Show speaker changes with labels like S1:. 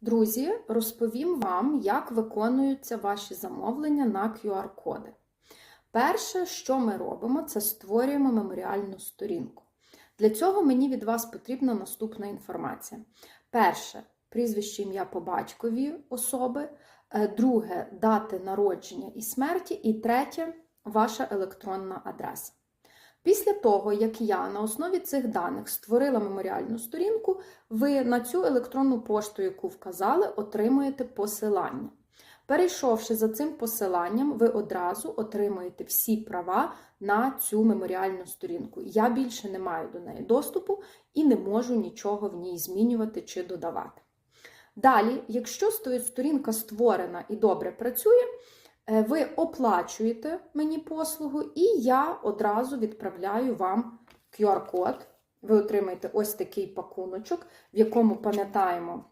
S1: Друзі, розповім вам, як виконуються ваші замовлення на QR-коди. Перше, що ми робимо, це створюємо меморіальну сторінку. Для цього мені від вас потрібна наступна інформація. Перше прізвище ім'я по батькові особи, Е, друге дати народження і смерті, і третє ваша електронна адреса. Після того, як я на основі цих даних створила меморіальну сторінку, ви на цю електронну пошту, яку вказали, отримуєте посилання. Перейшовши за цим посиланням, ви одразу отримуєте всі права на цю меморіальну сторінку. Я більше не маю до неї доступу і не можу нічого в ній змінювати чи додавати. Далі, якщо сторінка створена і добре працює, ви оплачуєте мені послугу, і я одразу відправляю вам QR-код. Ви отримаєте ось такий пакуночок, в якому пам'ятаємо